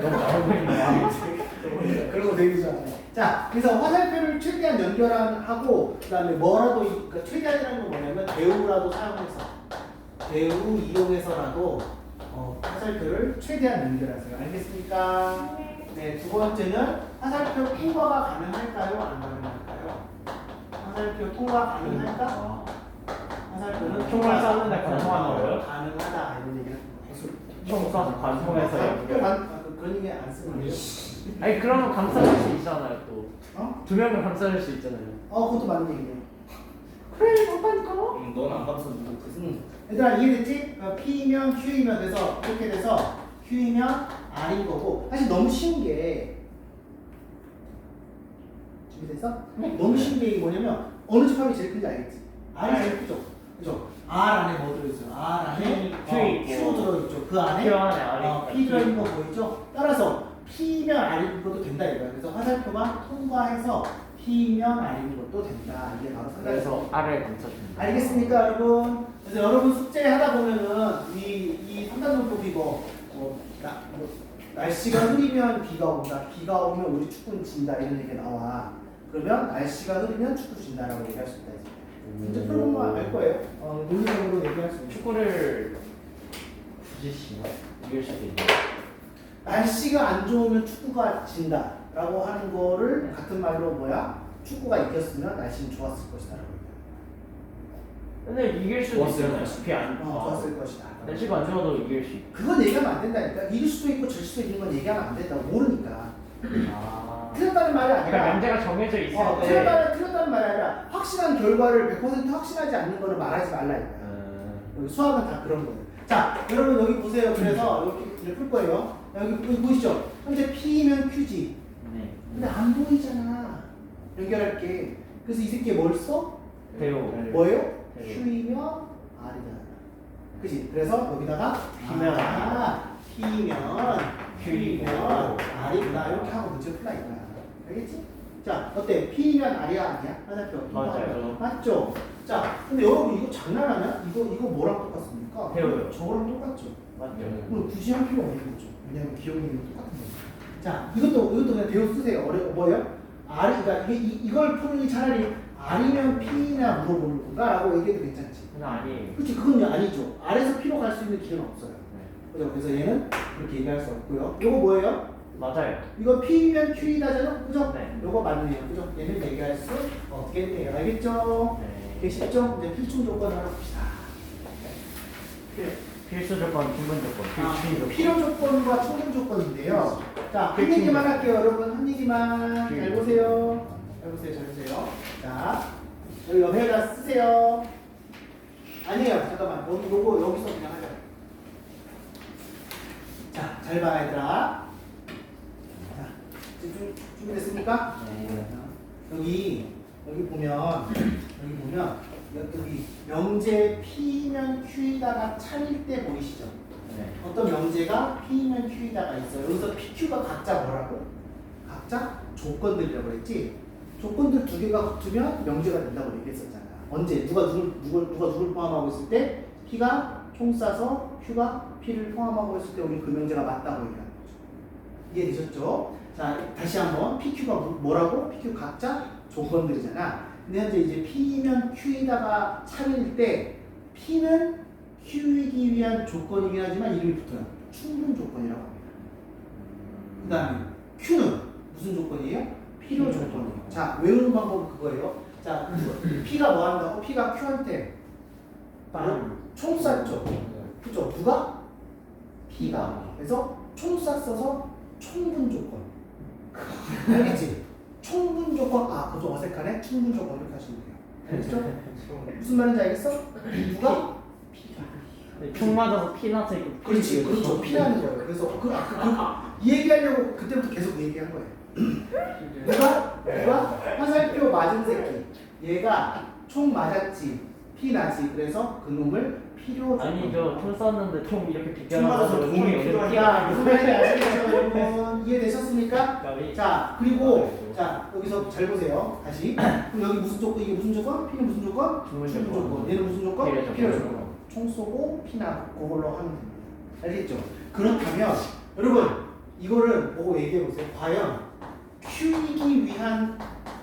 너무 그런 거 되게 좋아해. 자, 그래서 화살표를 최대한 연결하고 그 다음에 뭐라도 이- 그러니까 최대한이라는 건 뭐냐면 대우라도 사용해서 대우 이용해서라도 어, 화살표를 최대한 연결하세요. 알겠습니까? 네, 두 번째는 화살표 통과가 가능할까요? 안 가능할까요? 화살표 통과 가능할까? 화살표는 총을 쐈는데 가능한 거예요? 가능하다 이런 해서 총 쏴서 관통해서 연결. 그런 얘기 안 쓰는 거예요. 아니 그러면 감싸줄 수 있잖아요 또. 어? 두 명을 감싸줄 수 있잖아요. 어, 그것도 맞는 얘기네요. 그래, 맞다니까. 음, 넌안 감싸 누구 그 응. 얘들아, 이해됐지? 어, P이면 Q이면 돼서, 이렇게 돼서, Q이면 R인 거고, 사실 너무 쉬운 게, 준비됐어? 너무 쉬운 게 뭐냐면, 어느 집합이 제일 큰지 알겠지? R이 제일 크죠? 그죠? R 안에 뭐 들어있어요? R 안에 Q 어. Q 들어있죠. 그 안에 Q 안에 R이 어. P 들어있는 거 보이죠? 따라서 P면 R인 것도 된다 이거야. 그래서 화살표가 통과해서 P면 R인 것도 된다. 이게 바로 그래서 R을 감싸준다. 알겠습니까, 여러분? 그래서 여러분 숙제 하다 보면은 이, 이 삼단논법 이거 뭐, 나, 뭐, 날씨가 흐리면 비가 온다, 비가 오면 우리 축구는 진다 이런 얘기 나와. 그러면 날씨가 흐리면 축구 진다라고 얘기할 수 있다. 문제 풀어보면 알 거예요. 어, 논리적으로 얘기할 수 있는. 축구를 굳이 시나 이길 수도 있는. 날씨가 안 좋으면 축구가 진다 라고 하는 거를 같은 말로 뭐야? 축구가 이겼으면 날씨는 좋았을 것이다 라고 얘기해. 근데 이길 수도 좋았어요. 있잖아요. 비 안. 어, 좋았을 것이다. 날씨가 안 좋아도 이길 수 있고. 그건 얘기하면 안 된다니까. 이길 수도 있고 질 수도 있는 건 얘기하면 안 된다고 모르니까. 아. 틀렸다는 말이 그러니까 아니라 명제가 정해져 있을 어, 때. 틀렸다는 틀렸다는 말이 아니라 확실한 결과를 100% 확신하지 않는 거는 말하지 말라 이거야. 음. 여기 수학은 다 그런 거예요. 자, 여러분 여기 보세요. 그래서 이렇게 이제 풀 거예요. 여기 여기 보이시죠? 현재 P면 Q지. 네. 근데 안 보이잖아. 연결할 게. 그래서 이 새끼 뭘 써? 배우. 뭐예요? 네. Q이면 R이잖아. 그지? 그래서 여기다가 P면 아, P면 Q이고. Q이면 R이구나 이렇게 하고 문제 풀라 이거야. 알겠지? 자, 어때? P면 R이야 아니야? 화살표. 맞아요. 맞죠? 자, 근데 여러분 이거 장난하냐? 이거 이거 뭐랑 똑같습니까? 배워요. 저거랑 똑같죠. 맞죠. 그럼 굳이 할 필요 없는 거죠. 왜냐면 기억력이 똑같은 거죠. 자, 이것도 이것도 그냥 배워 쓰세요. 어려 뭐예요? R 그러니까 이게 이, 이걸 푸는 게 차라리 R이면 P냐 물어보는 건가라고 얘기해도 괜찮지. 그건 아니에요. 그렇지, 그건 아니죠. R에서 P로 갈 수 있는 길은 없어요. 네. 그죠? 그래서 얘는 그렇게 얘기할 수 없고요. 이거 뭐예요? 맞아요. 이거 P면 Q이다잖아, 그죠? 네. 요거 맞네요, 그죠? 얘는 얘기할 수 없겠네요. 알겠죠? 네. 이게 쉽죠? 이제 필충 조건을 하나 봅시다. 필- 필수 조건, 기본 조건, 아, 필수 조건. 필요 조건과 충분 조건인데요. 자, 한 필충 얘기만 조건. 할게요, 여러분. 한 얘기만. 잘 필요. 보세요. 잘 보세요, 잘 보세요. 자, 여기 옆에다 쓰세요. 아니에요, 잠깐만. 여기 요거 여기서 그냥 하자. 자, 잘 봐, 얘들아. 자, 지금 준- 준비됐습니까? 네. 여기 여기 보면 여기 보면 여기 명제 P면 Q에다가 차릴 때 보이시죠? 네. 어떤 명제가 P면 Q에다가 있어요. 여기서 PQ가 각자 뭐라고? 각자 조건들이라고 그랬지? 조건들 두 개가 붙으면 명제가 된다고 얘기했었잖아. 언제? 누가 누굴, 누굴, 누가 누굴 포함하고 있을 때 P가 총 쏴서 Q가 P를 포함하고 있을 때 우리 그 명제가 맞다고 얘기하는 거죠. 이해되셨죠? 자, 다시 한번 PQ가 뭐- 뭐라고? PQ 각자 조건들이잖아. 근데 현재 이제 P면 Q에다가 차릴 때 P는 Q이기 위한 조건이긴 하지만 이름이 붙어요. 충분 조건이라고 합니다. 그 다음에 Q는 무슨 조건이에요? 필요 조건이에요. 조건. 자, 외우는 방법은 그거예요. 자, P가 뭐 한다고? P가 Q한테 빵. 총 쐈죠. 그죠? 누가? P가. 그래서 총 쐈어서 총분 조건. 알겠지? 총분 조건. 아, 좀 어색하네. 충분 조건 이렇게 하시면 돼요. 알겠죠? 무슨 말인지 알겠어? 누가? 네, 총 맞아서 피 나서 이거. 그렇지, 그렇죠. 피하는 거예요. 그래서 그, 아, 그, 그, 이 얘기하려고 그때부터 계속 그 얘기한 거예요. 누가? 누가? 화살표 맞은 새끼. 얘가 총 맞았지. 피 나지. 그래서 그 놈을 필요 아니죠. 총 쐈는데 총 이렇게 비껴놔서 도움이 무슨 말인지 아시겠죠, 여러분? 이해되셨습니까? 그러니까 자, 그리고 자 여기서 잘 보세요. 다시. 그럼 여기 무슨 조건? 이게 무슨 조건? 피는 무슨 조건? 주문 충분 조건. 얘는 무슨 조건? 필요 조건. 필요 조건. 총 쏘고 피나 그걸로 하면 됩니다. 알겠죠? 그렇다면 여러분 이거를 보고 얘기해 보세요. 과연 Q이기 위한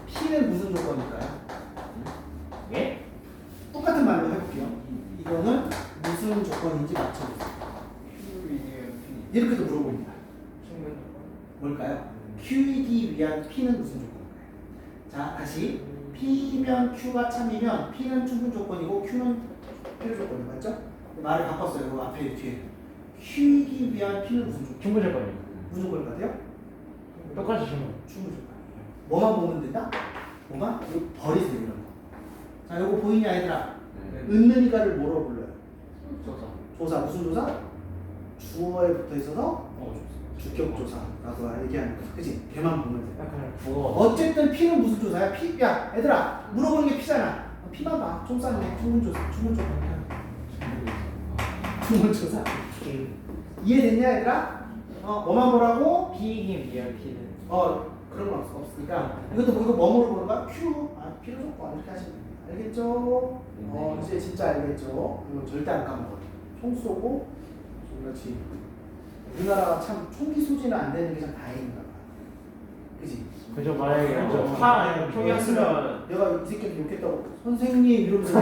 P는 무슨 조건일까요? 예? 똑같은 말로 해볼게요. 이거는 무슨 조건인지 맞춰보세요. 이렇게도 물어봅니다. 뭘까요? Q이기 위한 P는 무슨 조건일까요? 자 다시 P면 Q가 참이면 P는 충분 조건이고 Q는 필요 조건이 맞죠? 말을 바꿨어요. 그 앞에 뒤에 Q이기 위한 P는 무슨 조건? 충분 조건이요. 무슨 조건 같아요? 똑같이 충분. 충분 조건. 뭐만 보면 된다? 뭐만? 버리세요. 자 이거 보이냐 얘들아? 은는이가를 뭐로 불러요? 조사 무슨 조사? 주어에 붙어 있어서 주격 조사라고 얘기하는 거야. 그지? 걔만 보면 돼. 약간. 어쨌든 P는 무슨 조사야? P 야 얘들아 물어보는 게 P잖아. P만 봐. 좀 쌌네. 충분 조사. 충분 조사. 충분 조사. 이해됐냐 얘들아? 어 뭐만 보라고? 피이기 위한 피는. 어 그런 건 없- 없으니까 이것도 뭐 이거 뭐로 보는 거야? Q 아 P로 조건 이렇게 하시면. 알겠죠? 어 이제 진짜 알겠죠? 이거 절대 안 까먹어. 총 쏘고 그렇지. 우리나라가 참 총기 소지는 안 되는 게 참 다행인가 봐. 그지? 그죠 만약에 어, 파 총이었으면 내가 이 새끼한테 욕했다고 선생님 이러면서. 어,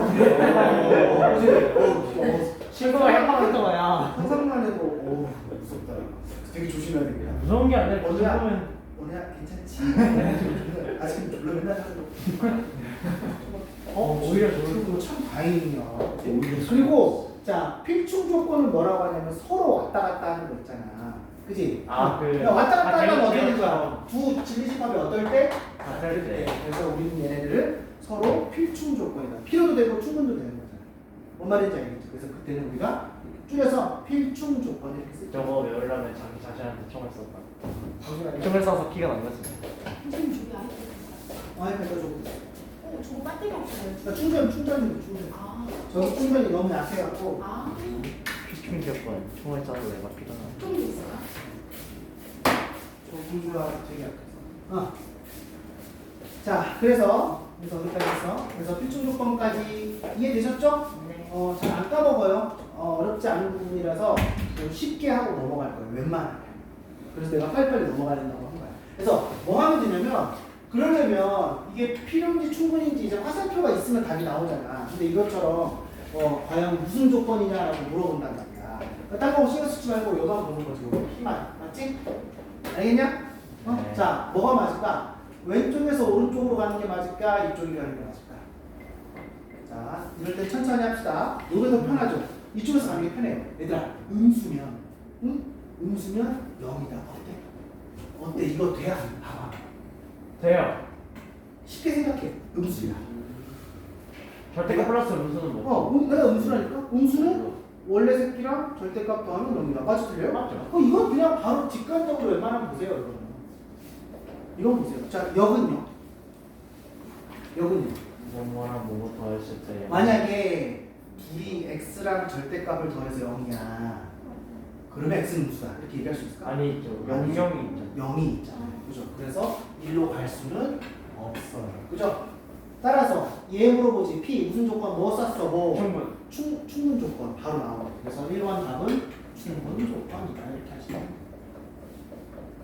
그지? 어, 어, 친구가 협박했던 거야. 상상만 해도 어, 무섭다. 되게 조심해야 되겠다. 무서운 게 아니라 어디야? 보면 오늘 괜찮지? 아직은 졸라 맨날 하는 어, 오히려 좋은 그리고 참 다행이야. 그리고 자 필충 조건은 뭐라고 하냐면 서로 왔다 갔다 하는 거 있잖아. 그지? 아, 그- 야, 왔다 갔다 아, 하면 어떻게 되는. 거야? 두 진리집합이 어떨 때? 같을 때. 그래서 우리는 얘네들을 서로 필충 조건이다. 필요도 되고 충분도 되는 거잖아. 뭔 말인지 알겠지? 그래서 그때는 우리가 줄여서 필충 조건 이렇게 쓰죠. 저거 외우려면 자기 자신한테 총을. 정말 총을 쏴서 피가 난 거지. 선생님 저기 아이패드 아이패드 저거 배터리 없어요 나 충전 충전이 충전. 아, 저기 충전이 너무 약해갖고 아 피충 조건. 총을 쏴도 내가 피가 나. 좀 있어요? 저 공부가 되게 약해서. 어. 자, 그래서 그래서 어디까지 했어? 그래서 필충 조건까지 이해되셨죠? 네 어, 잘 안 까먹어요. 어, 어렵지 않은 부분이라서 좀 쉽게 하고 넘어갈 거예요. 웬만하면. 그래서 내가 빨리빨리 넘어가야 된다고 한 거야. 그래서 뭐 하면 되냐면 그러려면 이게 필요인지 충분인지 이제 화살표가 있으면 답이 나오잖아. 근데 이것처럼 어, 과연 무슨 조건이냐라고 물어본단 말이야. 그러니까 딴거 신경 쓰지 말고 요만 보는 거지. 요거 P만. 맞지? 알겠냐? 어? 네. 자, 뭐가 맞을까? 왼쪽에서 오른쪽으로 가는 게 맞을까? 이쪽이 가는 게 맞을까? 자, 이럴 때 천천히 합시다. 요게 더 편하죠? 이쪽에서 가는 게 편해요. 얘들아, 음수면, 응? 음수면 0이다. 어때? 어때? 이거 돼? 안 돼? 봐봐. 돼요. 쉽게 생각해. 음수야. 절대가 플러스 무수는 뭐? 어, 음, 내가 음수라니까? 음수는 원래 새끼랑 절대값 더하면 0이다. 맞지? 틀려요? 맞죠. 어, 이건 그냥 바로 직관적으로 웬만하면 보세요, 여러분. 이건 보세요. 자, 역은요? 역은요? 뭐뭐랑 뭐뭐 더했을 때. 만약에 둘이 x랑 절대값을 더해서 0이야. 그러면 x는 음수다. 이렇게 얘기할 수 있을까? 아니 있죠. 영영이 있죠. 0이 있잖아요. 그죠? 그래서 1로 갈 수는 없어요. 그죠? 따라서 얘 물어보지. p 무슨 조건 뭐 썼어? 뭐 충분. 충, 충분 조건 바로 나와요. 그래서 1번 답은 충분 조건이다. 이렇게 하시면.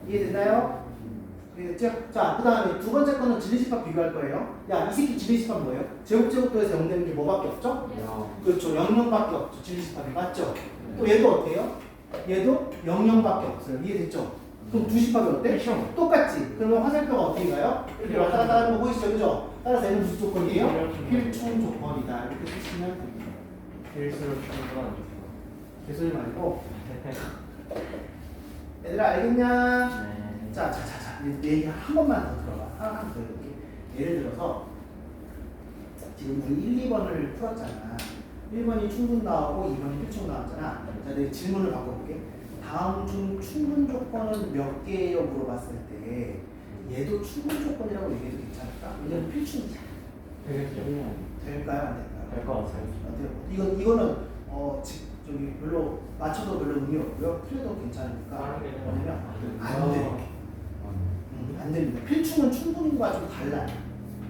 이해됐나요? 이해됐죠? 자, 그 다음에 두 번째 거는 진리집합 비교할 거예요. 야, 이 새끼 진리집합 뭐예요? 제곱제곱도에서 0 되는 게 뭐밖에 없죠? 그렇죠. 0,0밖에 없죠. 진리집합이 맞죠? 또 얘도 어때요? 얘도 0,0밖에 없어요. 이해됐죠? 그럼 두 집합이 어때? 필충. 똑같지. 그러면 화살표가 어떻게 가요? 이렇게 왔다 갔다 하는 거 보이시죠? 그죠? 따라서 얘는 무슨 조건이에요? 필충 조건이다. 이렇게 쓰시면 됩니다. 일수록 충분한 조건. 개소리 말고. 얘들아 알겠냐? 네. 자, 자, 자, 자. 내 얘기 한 번만 더 들어봐. 하나 더 해볼게. 예를 들어서 지금 우리 1, 2번을 풀었잖아. 1번이 충분 나오고 2번이 필충 나왔잖아. 자, 내 질문을 바꿔볼게. 다음 중 충분 조건은 몇 개예요? 물어봤을 때 얘도 충분 조건이라고 얘기해도 괜찮을까? 왜냐면 필충이잖아. 되겠죠. 될까요? 안 될까요? 될 것 같아요. 어때요? 이건 이거는 어 지, 저기 별로 맞춰도 별로 의미 없고요. 틀려도 괜찮으니까. 다른 뭐냐면 안. 돼. 음, 안 됩니다. 필충은 충분과 좀 달라요.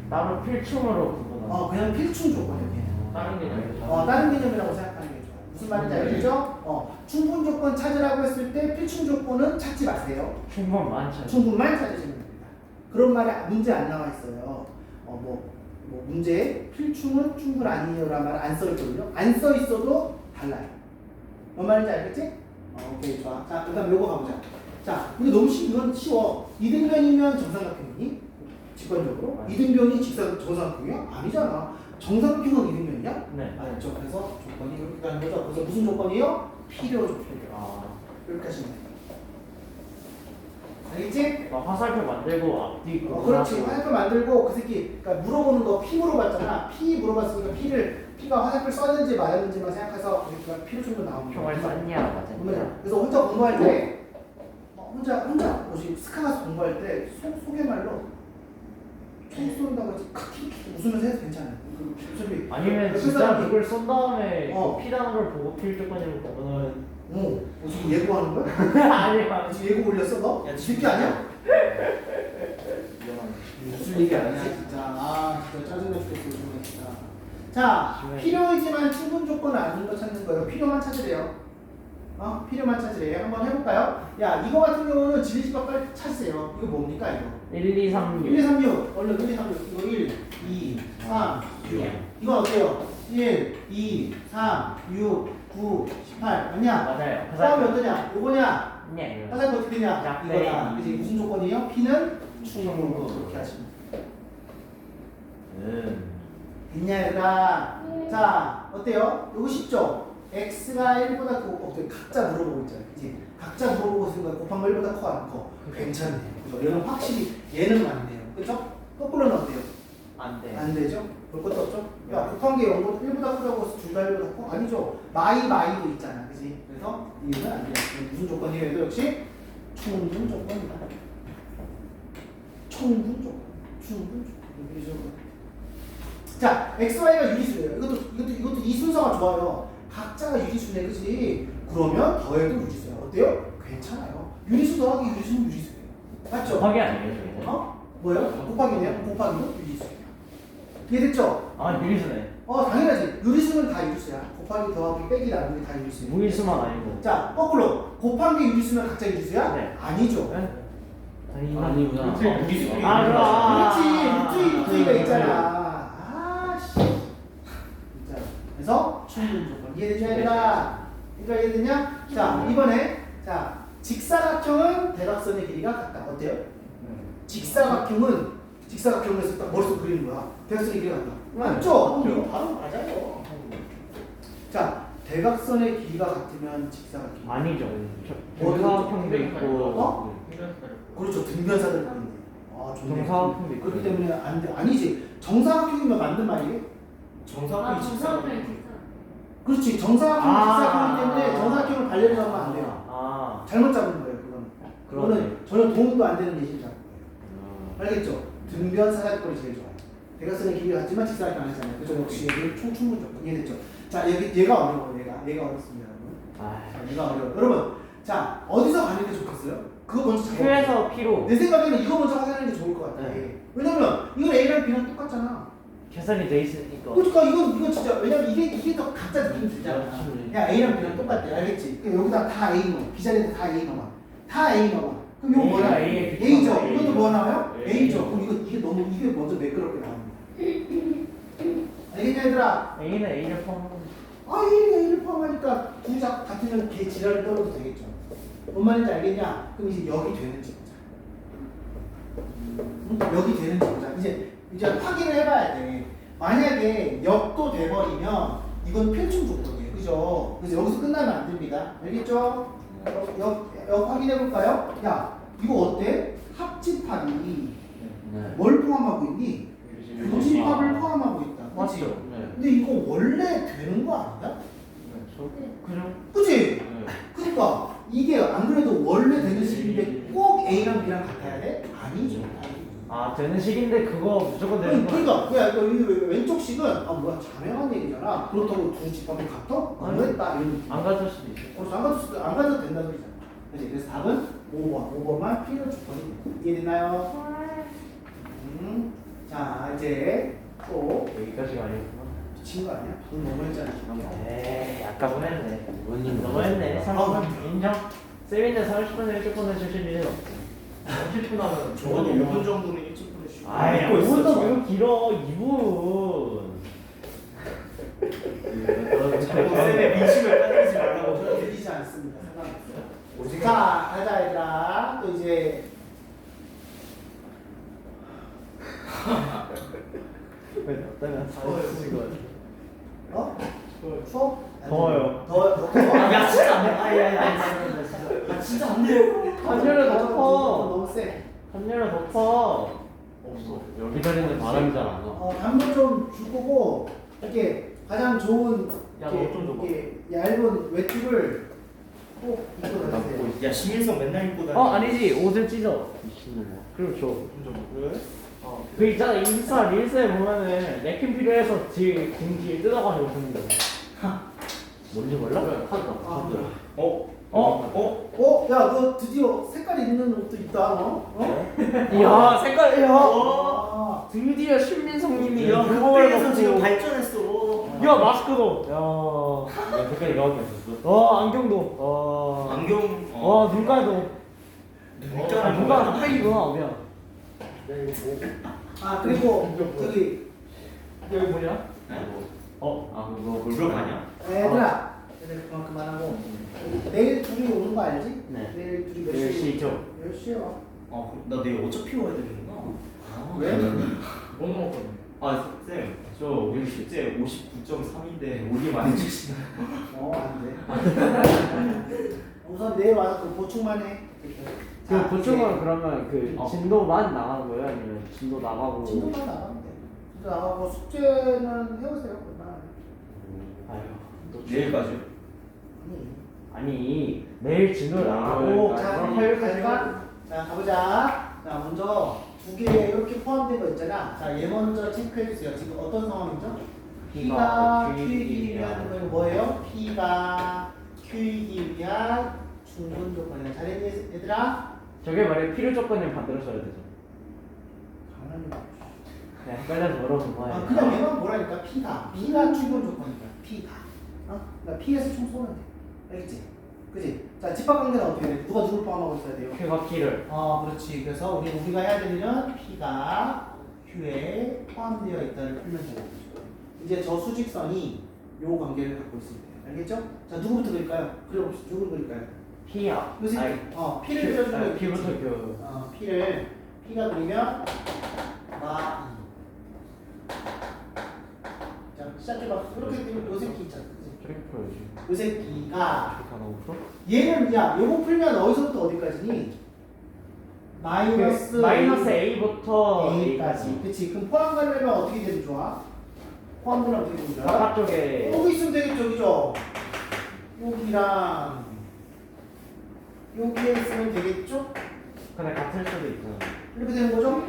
따로 필충으로 구분하는. 어 그냥 필충 조건이에요. 그냥. 다른 개념이 어 다른 개념이라고 좋아요. 무슨 말인지 알겠죠? 어, 충분 조건 찾으라고 했을 때 필충 조건은 찾지 마세요. 충분 많죠. 충분만 찾으시면 됩니다. 그런 말이 문제 안 나와 있어요. 어, 뭐, 뭐 문제에 필충은 충분 아니에요라는 말 안 써 있거든요. 안 써 있어도 달라요. 뭔 말인지 알겠지? 어, 오케이 좋아. 자 그 다음 요거 가보자. 자 이거 너무 쉬 이건 쉬워. 이등변이면 정삼각형이니? 직관적으로 이등변이 직선 정삼각형이야? 아니잖아. 정삼각형은 이등변이야? 네. 아니죠. 그래서 조건이 이렇게 가는 거죠. 그래서 무슨 조건이요? 필요조 필요. 아, 이렇게 하시면 돼요. 알겠지? 막 화살표 만들고 앞뒤 어, 그렇지. 화살표 만들고 그 새끼 그러니까 물어보는 거피 물어봤잖아. 피 물어봤으니까 피를 피가 화살표 썼는지 말았는지만 생각해서 그러니까 피로 정도 나오는 거야. 쐈냐 그러면 맞았냐. 그래서 혼자 공부할 때 어, 혼자 혼자 뭐지 스카 가서 공부할 때 속, 속에말로 총 쏜다고 해서 칵킥 웃으면서 해도 괜찮아요. 그 어차피 아니면 진짜 사람이 그걸 쏜 다음에 어. 그 피나는 걸 보고 필 조건이라고 보면은 어, 뭐 지금 예고하는 거야? 아니 아, 지금 예고 올렸어 너? 야, 새끼 아니야? 위험하네. 무슨 얘기 아니야 진짜 아 진짜 짜증나 죽겠어 정말 진짜 자. 필요이지만 충분 조건은 아닌 거 찾는 거예요 필요만 찾으래요 어? 필요만 찾으래요 한번 해볼까요? 야 이거 같은 경우는 진리집합 빨리 찾으세요. 이거 뭡니까 이거? 1, 2, 3, 1 2 6 3 6 얼른 1 2 3 6 이거 1 2 3 6 이건 어때요? 1 2 3 6 9 18 맞냐? 맞아요. 싸움이 어떠냐? 요거냐? 네. 화살표 어떻게 되냐? 야, 이거다. 네. 그지 무슨 조건이에요? P는 충분 그렇게 하시면 돼요 음. 얘들아? 네. 자 어때요? 이거 쉽죠? X가 1보다 크고 어, 각자 물어보고 있잖아요 그치? 각자 물어보고 있으니까 곱한 거 1보다 커 안 커? 괜찮네요 그죠? 얘는 확실히 얘는 안 돼요 그죠? 거꾸로는 어때요? 안 돼. 안 되죠? 볼 것도 없죠? 야 곱한 게 0보다 1보다 크다고 해서 둘 다 1보다 커? 아니죠 마이 마이도 있잖아 그치? 그래서 이유는 안 돼요 무슨 조건이에요? 얘도 역시 충분 조건이다 충분 조건 충분 조건 자, x, y가 유리수예요. 이것도 이것도 이것도 이 순서가 좋아요. 각자가 유리수네, 그지? 그러면 더해도 유리수야. 어때요? 괜찮아요. 유리수 더하기 유리수는 유리수예요. 맞죠? 곱하기 아니에요, 저희는? 어? 뭐예요? 곱하기네요. 곱하기는 유리수예요. 이해됐죠? 아, 유리수네. 어, 당연하지. 유리수는 다 유리수야. 곱하기 더하기 빼기 나누기 다 유리수예요. 무리수만 아니고. 자, 거꾸로 곱한 게 유리수면 각자 유리수야? 네. 아니죠. 네? 아니, 아니구나. 아, 그럼. 아, 그렇지 루트 루트이가 네. 있잖아 아 씨 진짜 그래서 충분 조건 이해되죠 얘들아 이거 이해되냐? 자 이번에 자 직사각형은 대각선의 길이가 같다. 어때요? 직사각형은 직사각형에서 딱 머릿속 그리는 거야. 대각선의 길이가 같다. 맞죠? 어, 이거 바로 맞아요. 자 대각선의 길이가 같으면 직사각형. 아니죠. 저- 어디가 정사각형도 있고. 어? 그렇죠. 등변사들 그리는 아 좋네 정사각형도 있고. 그렇기 때문에 안 돼. 아니지. 정사각형이면 맞는 말이에요? 정사각형이 직사각형이 그렇지. 정사각형은 아. 직사각형이기 때문에 정사각형을 발레로 하면 안 돼요. 아. 잘못 잡은 거예요, 그건. 그러네. 그거는 전혀 도움도 안 되는 예시를 잡은 아. 거예요. 알겠죠? 등변 사각형이 제일 좋아요. 대각선의 길이가 같지만 직사각형 아니잖아요. 그죠? 역시 총충분 조건. 이해됐죠? 자, 여기 얘가 어려워요, 얘가. 얘가 어렵습니다, 여러분. 아. 자, 얘가 어려워요. 여러분, 자, 어디서 가는 게 좋겠어요? 그거 먼저 잡아. Q에서 P로 내 생각에는 이거 먼저 확인하는 게 좋을 것 같아. 네. 왜냐면 이건 A랑 B랑 똑같잖아. 계산이 돼 있으니까. 그러니까 이건 이건 진짜 왜냐면 이게 이게 더 각자 느낌 들잖아. 야 A랑 B랑 똑같대, 알겠지? 그럼 여기다 다 A 넣어. B 자리에 다 A 넣어. 다 A 넣어. 그럼 이거 뭐야? A죠. A. 이것도 뭐 나와요? A. A죠. 그럼 이거 이게 너무 이게 먼저 매끄럽게 나옵니다. 알겠냐 얘들아? A는 A를 포함하는 아 A가 A를 포함하니까 둘이 자- 같으면 걔 지랄을 떨어도 되겠죠. 뭔 말인지 알겠냐? 그럼 이제 여기 되는지 보자. 응? 여기 되는지 보자. 이제 이제 확인을 해봐야 돼. 만약에 역도 돼버리면 이건 필충 조건이에요. 그죠? 그래서 여기서 끝나면 안 됩니다. 알겠죠? 역, 역, 역 확인해 볼까요? 야, 이거 어때? 합집합이 네. 뭘 포함하고 있니? 교집합을 포함하고 있다. 그치? 맞죠? 네. 근데 이거 원래 되는 거 아니야? 저 그냥 그치? 그러니까 이게 안 그래도 원래 되는 식인데 꼭 A랑 B랑 같아야 돼? 아니죠. 아 되는 식인데 그거 무조건 되는 거 그러니까 야 이거 이거 왼쪽 식은 아 뭐야 자명한 얘기잖아. 그렇다고 두 집합이 같아? 안 됐다 이런 느낌. 안 가질 수도 있어. 그래서 안 가도 안 가도 된다는 소리잖아. 그치? 그래서 답은 5번. 5번만 필요 조건이 돼. 이해됐나요? 음. 자 이제 또 여기까지가 아니었구나. 친거 아니야? 돈 너무 했잖아. 에이 아까 보냈네 너무했네 아, 30분 인정? 쌤인데 30분에 일찍 보내주실 일은 없지 30분 하면 적어도 5분 정도는 일찍 보내주고. 아이 믿고 있어, 5분도 지금. 너무 길어 2분 쌤의 민심을 빠뜨리지 말라고 저는 들리지 않습니다. 상관없어요. 오직 자, 가자 얘들아. 또 이제 왜 어떠면 지금 어? 추워? 더워요. 더워요. 더 더워? 야 진짜 안 돼. 아야야 진짜 아 진짜 안 돼 더 가져가, 커. 너무 세. 한여름 덮어 없어 여기 다리는 바람이 잘 안 와. 어, 담도 좀줄 거고 이렇게 가장 좋은 야, 이렇게, 너좀 줘봐. 이렇게 얇은 외투를 꼭 입고 다니세요. 야 신민성 맨날 입고 다니. 어 아니지 옷을 찢어 미친놈아 그럼 줘 왜? 어, 그 있잖아 인스타 릴스에 보면은 랩킨 필요해서 뒤, 등 뒤에 뜯어가지고 보는 거 뭔지 몰라? 카드다 아, 카드 어? 어? 어? 어, 야, 너 드디어 색깔 있는 옷도 있다, 너. 어? 이야 색깔 야 아, 드디어 신민성님이 야 그거를 그때에서 먹고 지금 발전했어. 야 마스크도 야 색깔 이거밖에 없었어 어 안경도 어, 안경. 어 눈깔도 눈깔 아 눈깔 흑백이구나 미안 아 그리고 저기 여기 뭐냐? 네? 어? 아 그거 물어가냐? 얘들아, 얘들 그만 그만하고 내일 둘이 오는 거 알지? 네. 내일 둘이 몇몇 시? 시죠? 몇 시에 와? 어, 나 내일 어차피 와야 되는구나. 아, 왜? 오늘 먹거든 아, 쌤, 저 우리 실제 59.3인데 우리 많이 주시나? 어, 안 돼. 우선 내일 와서 그 보충만 해. 그 자, 보충은 그러면 그 어. 진도만 나가는 거예요? 아니면 진도 나가고 이제 진도만 나가면 돼. 진도 나가고 숙제는 해오세요. 그만. 아유 내일까지? 아니. 내일 진도 나가고 오, 아, 자, 그럼 화요일 화요일까지 갈까? 자, 가보자. 자, 먼저 두 개 이렇게 포함된 거 있잖아. 자, 얘 먼저 체크해 주세요. 지금 어떤 상황이죠? P가 Q이기 위한 건 뭐예요? P가 Q이기 위한 충분 조건이야. 잘했니, 얘들아? 저게 만약 필요 조건을 만들어줘야 되죠 당연히. 그냥 헷갈려서 물어본 아, 거예요 그냥 얘만 뭐라니까? P가. P가 충분 조건이야. P가. 어? 그러니까 P에서 총 쏘면 돼. 알겠지? 그지? 자, 집합관계는 어떻게 돼? 누가 누굴 포함하고 있어야 돼요? Q가 P를 어, 그렇지. 그래서 우리 우리가 해야 될 일은 P가 Q에 포함되어 있다를 풀면 되고. 이제 저 수직선이 요 관계를 갖고 있습니다. 알겠죠? 자, 누구부터 그릴까요? 그려봅시다. 누구 그릴까요? P야 요새 어, P를 Q- 그려주면. P부터 그 어, P를 P가 그리면 마 자, 시작해봐. 이렇게 되면 요 새끼 있잖아. 풀어야지 요 새끼가 이렇게 하나 풀어? 얘는 야, 요거 풀면 어디서부터 어디까지니? 마이너스 그 마이너스 A부터 A까지. 그치. 그럼 포함 가려면 어떻게 되면 좋아? 포함되면 어떻게 되면 좋아? 바깥쪽에 여기 있으면 되겠죠, 그죠? 여기랑 여기에 있으면 되겠죠? 근데 같을 수도 있잖아 이렇게 되는 거죠?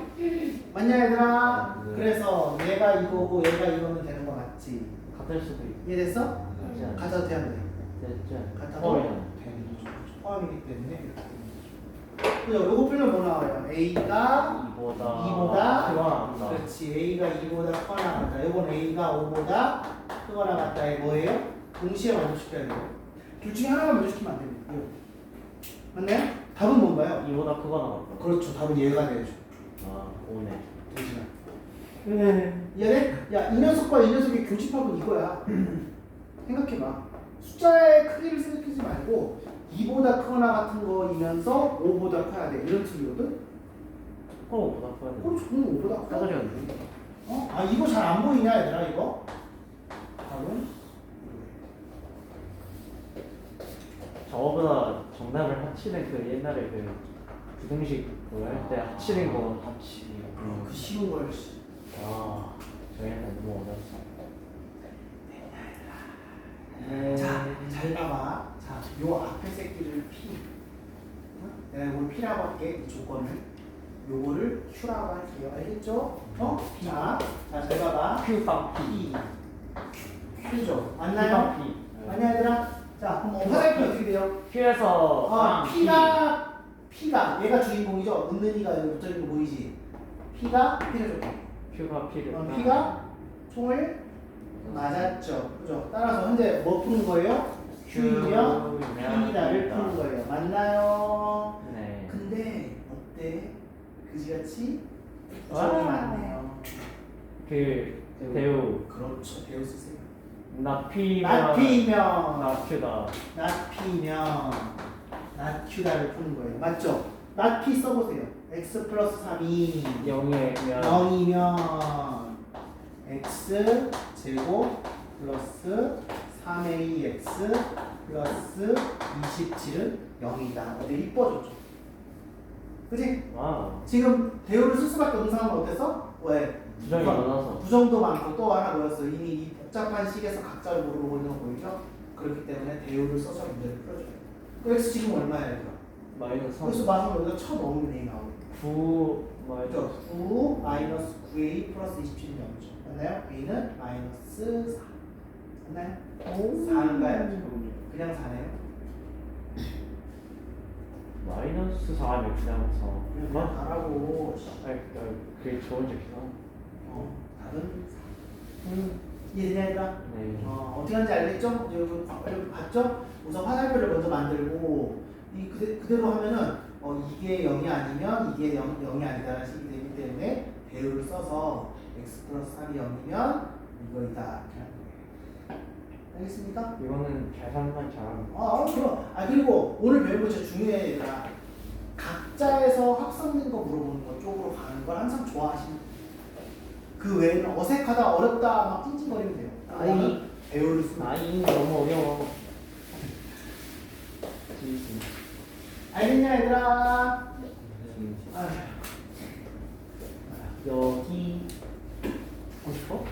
맞냐, 얘들아? 네. 그래서 얘가 이거고 얘가 이거면 되는 거 맞지? 같을 수도 있 이해됐어? 돼야 돼. 됐지 같아도 어, 되는 거죠. 포함이기 때문에 이렇게. 그죠? 요거 풀면 뭐 나와요? A가 이보다 2보다 크거나 같다 그렇지 A가 2보다 크거나 같다 이건 A가 5보다 크거나 같다에 뭐예요? 동시에 만족시켜야 돼요 둘 중에 하나만 만족시키면 안 됩니다 이거. 맞나요? 답은 뭔가요? 이보다 크거나 같다 그렇죠 답은 얘가 돼야죠 아 오네 되지만 네 이해돼? 야 이 녀석과 이 녀석의 교집합은 이거야 생각해봐 숫자의 크기를 생각하지 말고 2보다 크거나 같은 거이면서 5보다 커야 돼 이런 틀이거든? 어 보다 커야 돼 그럼 저는 5보다 커야 싸가지 돼 어? 아 이거 잘 안 보이냐 얘들아 이거? 답은? 저거보다 정답을 합치는 그 옛날에 그 부등식 그거 할때 합치는 거 합치 그 쉬운 걸 씨. 아 저희는 너무 어렵어 자, 잘 봐봐. 자, 요 앞에 새끼를 P. 어? 내가 이걸 P라고 할게, 이 조건을. 요거를 Q라고 할게요. 알겠죠? 어? P. 자, 잘 봐봐. Q빵 P. Q죠. 맞나요? P 맞냐, 얘들아? 자, 그럼 화살표 어떻게 돼요? Q에서 어, 빵, P가, P가, 얘가 주인공이죠? 웃는 이가 여기 붙어 있는 거 보이지? P가 P를 줘. Q가 P를 어, P가 총을 맞았죠. 그죠? 따라서 현재 뭐 푸는 거예요? Q이며 P다를 푸는 거예요. 맞나요? 네. 근데 어때? 그지같이 와. 부정이 많네요. 그 배우 그렇죠. 배우 쓰세요. 나피면 나피면 나큐다. 나피면 나큐다를 푸는 거예요. 맞죠? 나피 써보세요. x 플러스 3이 영이면 0이면 x 제곱 플러스 3ax 플러스 27은 0이다. 어디 이뻐졌죠? 그지? 와 지금 대우를 쓸 수밖에 없는 상황은 어땠어? 왜? 부정이 많아서 부정도 많고 또 하나 뭐였어? 이미 이 복잡한 식에서 각자를 모르고 있는 거 보이죠? 그렇기 때문에 대우를 써서 문제를 풀어줘요. 그 x 지금 얼마야 얘들아? 마이너스 그래서 마지막 여기다 쳐 넣으면 a 나오고 9 마이너스 그죠? 9 마이너스 9a 플러스 27이 나오죠. 맞나요? a는 마이너스 4. 맞나요? 4인가요? 그냥 4네요. 마이너스 4면 그냥 4 그냥 4라고 아니 아니, 그게 좋은 적이다 어, 답은 4. 음, 이해되냐 얘들아? 네 어, 어떻게 하는지 알겠죠? 이제 여기 봐- 여기 봤죠? 우선 화살표를 먼저 만들고 이 그대, 그대로 하면은 어, 이게 0이 아니면 이게 0, 0이 아니다라는 식이 되기 때문에 배우를 써서 x 플러스 3이 0이면 이거이다 이렇게 하는 거예요. 알겠습니까? 이거는 잘하면 아, 그럼. 아, 그리고 오늘 배운 거 진짜 중요해, 얘들아. 각자에서 확산된 거 물어보는 거 쪽으로 가는 걸 항상 좋아하시는 그 외에는 어색하다, 어렵다, 막 찡찡거리면 돼요. 아니. 배우를 쓰면. 아니 너무 어려워 알겠냐, 얘들아? 아휴. 여기 하고 싶어?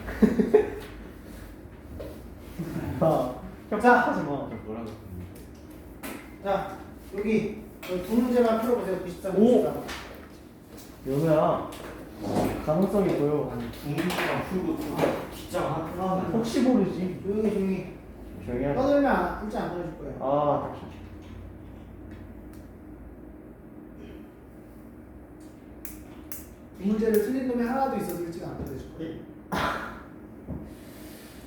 어. 자 하지 마 뭐라고? 자, 여기 여기 두 문제만 풀어보세요. 93, 오! 93. 연우야 가능성이 보여 국민시간 풀고 또 뒷장 한 아, 혹시 모르지 조용히, 조용히. 조용히 떠들면 안- 일찍 안 보내줄 거예요. 아이 문제를 틀린 놈이 하나도 있어도 일찍 안 보내줄 거예요.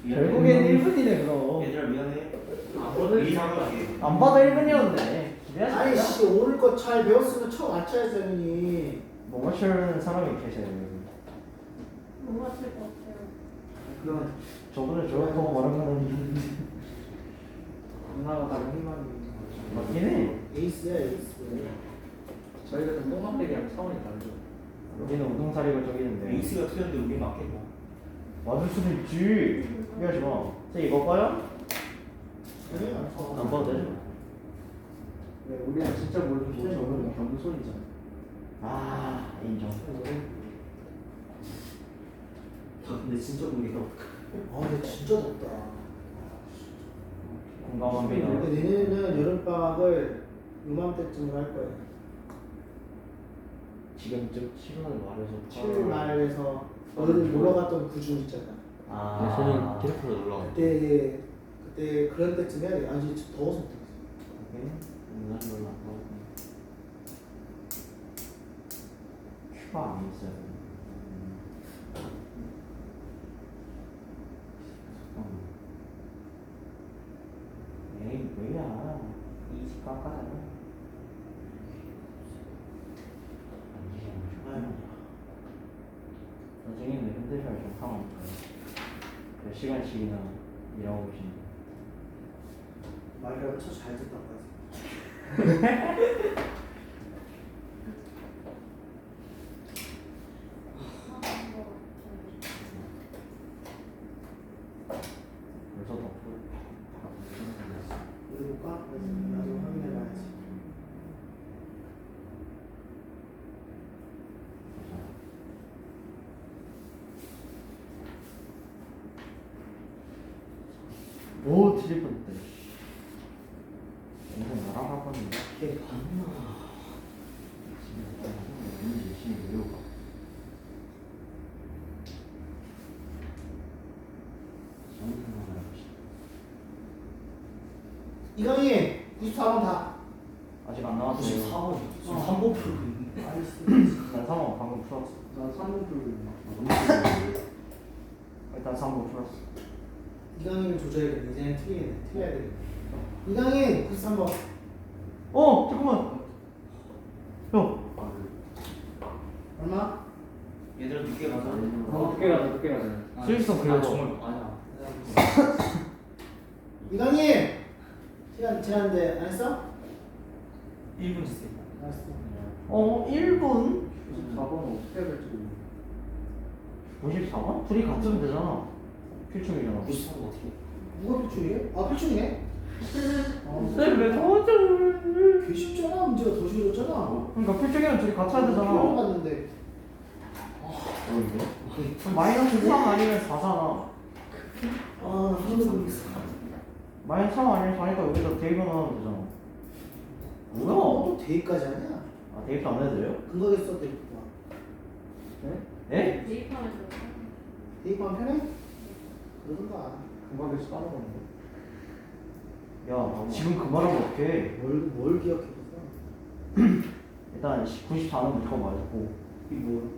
결국엔 1분이네 그럼 얘들아 미안해. 아, 이상하게. 안 봐도 1분이었네 기대하지 아니 마. 씨 오늘 거 잘 배웠으면 쳐 맞춰야지 당연히 못 맞추는 사람이 계셔요 못 맞출 것 같아요. 그럼 저번에 저렇다고 말한 거는 누나가 다른 희망이 맞긴 해 에이스야 에이스 저희가 좀 똥망대기랑 차원이 다르죠. 여기는 우동사리고 저기는데 에이스가 틀렸는데 우리 맞겠나? 맞을 수도 있지. 피하지 마쟤 이거 봐요? 그래 안 봐도 되지 네, 우리는 진짜 모르고 저는 경손이잖아. 아 인정. 아 근데 진짜 모르겠다. 아 근데 진짜 덥다. 공감합니다. 근데 내년에는 여름방학을 요맘때쯤으로 할 거예요. 지금쯤 7월 말에서 7월 말에서 너희들 놀러 갔던 그중 있잖아. 아. 저는 캐릭터로 놀러 갔어요. 그때 그때 그런 때쯤 해야 돼 아니 더워서 못해 오케이 오늘 별로 안 나오고 큐가 안 있어요. 잠깐만. 에이 뭐야? 이지 깎아잖아 나중에는 하면 몇 시간씩이나 일하고 계신데 말이라도 쳐잘 듣다 까지 벌써 덕분 다 그러니까 나중에 확인해봐야지 오 틀릴 뻔했다 인생 나랑 할 뻔했네 이게 봤나 왠지 열심히 외우고 정상을 해봅시다 이강인 94번 다 아직 안 나왔어요 94원. 지금 어. 3번 풀고 있네. 알겠어 난 3번 방금 풀었어 난 3번 풀고 있네. 일단 3번 풀었어 이강인을 조져야겠네. 이제는 틀리겠네. 틀려야 되겠네. 이강인 93번. 어 잠깐만 형 얼마? 얘들아 늦게 가자. 어, 늦게 가자, 늦게 가자. 수익성 아, 그려봐 정말 아니야. 이강인 시간 했어? 1분 주세요. 알았어. 어 1분 4번은 어떻게 해야 될지 모르겠어. 54만? 둘이 같으면 되잖아 필충이잖아 93분 어떻게? 누가 필충이래? 아 필충이네? 쌤왜 도와줘 개 쉽잖아. 문제가 더 쉬워졌잖아. 그러니까 필충이랑 둘이 해야 필요로 되잖아 갔는데. 그럼 마이너스 3 아니면 4잖아 아 하나도 모르겠어. 마이너스 3 아니면 4니까 여기다 대입만 하면 되잖아 뭐야? 또 대입까지 하냐? 아 대입도 안 해도 돼요? 근거겠어 대입. 네? 대입하면 대입하면 편해? 그러던가. 금방에서 따라가는데. 야 지금 그 말하면 어떡해 뭘, 뭘 기억해봤어? 일단 94는 무조건 맞았고 이 뭐?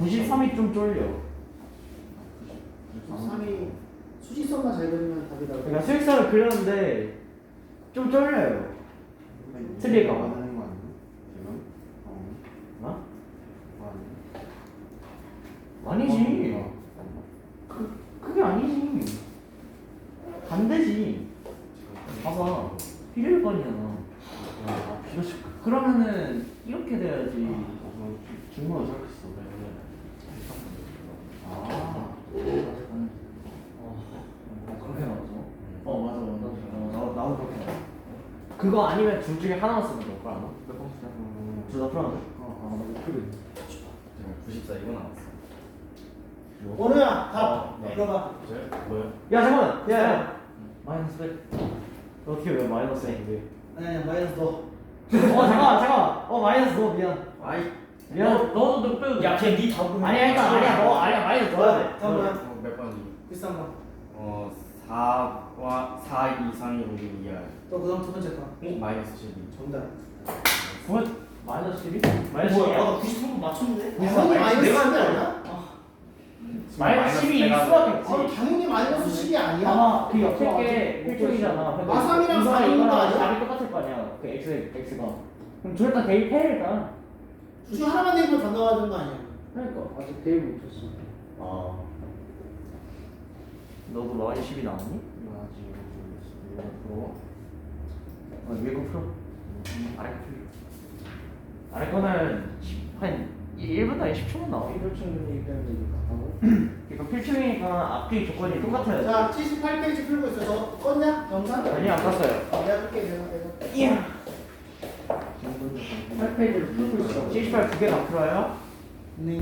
93이 좀 쫄려 3이 수직선만 잘 그리면 답이라고. 그러니까 수익선을 그렸는데 좀 쫄려요 틀릴까 봐. 하는 거 아니야? 지금? 어. 어? 아니지 그, 그게 아니지 반대지 봐봐 필요일 뻔이잖아 그렇지 그러면은 이렇게 돼야지 중국어 생각했어. 아 그렇게 나왔어? 어 맞아 맞아 어, 나, 나도 그렇게 나왔어 그거 아니면 둘 중에 하나만 쓰면 될거 아마? 몇 번 쓰자. 둘다? 어, 아, 나 그래. 94 이거 나왔어. 원우야 답. 어, 네. 들어봐. 저 뭐야? 야 잠깐만 야, 야. 마이너스 100 어떻게 왜 마이너스 100 아니 아니 마이너스 너. 어 잠깐만 잠깐만 어 마이너스 너 미안 아이. 미안 너도 너 빼도 야, 걔네 답은 아니야 일단 아니야 너 아니야 마이너스 넣어야 돼? 어, 몇 번이? 13번. 어 4와 4, 2, 3이 5, 6, 2야. 또 그다음 두 번째 거. 어? 마이너스 12. 정답. 뭐 마이너스 12? 마이너스 12 뭐야? 나 93번 맞췄는데? 당연히 마이너스 내가 10이 아니야? 마이너스 10이 일 수밖에 없지 아, 당연히 마이너스 10이 아니야. 아마 그 옆에 게 필종이잖아 마삼이랑 이거랑 사인 거 이거랑 아니야? 답이 똑같을 거 아니야 그 x, x가 그럼 둘 다 대입해 일단 둘 중 하나만 내면 다 나와야 되는 거 아니야? 그러니까 아직 대입 못했어. 아 너도 마이너스 10이 나왔니? 나 아직 모르겠어. 이거 풀어. 어, 거 풀어 아래 아래 거는 10, 한 1분 단위 10초만 나와 이럴 정도 얘기하는데 이거 같다고? 이거 필충이니까 앞뒤 조건이 똑같아요 자, 78페이지 풀고 있어. 너 껐냐? 영상? 아니 안 깠어요 어, 내가 풀게 내가 내가. 이야 8페이지를 풀고 있어. 78 두개다 풀어요? 네.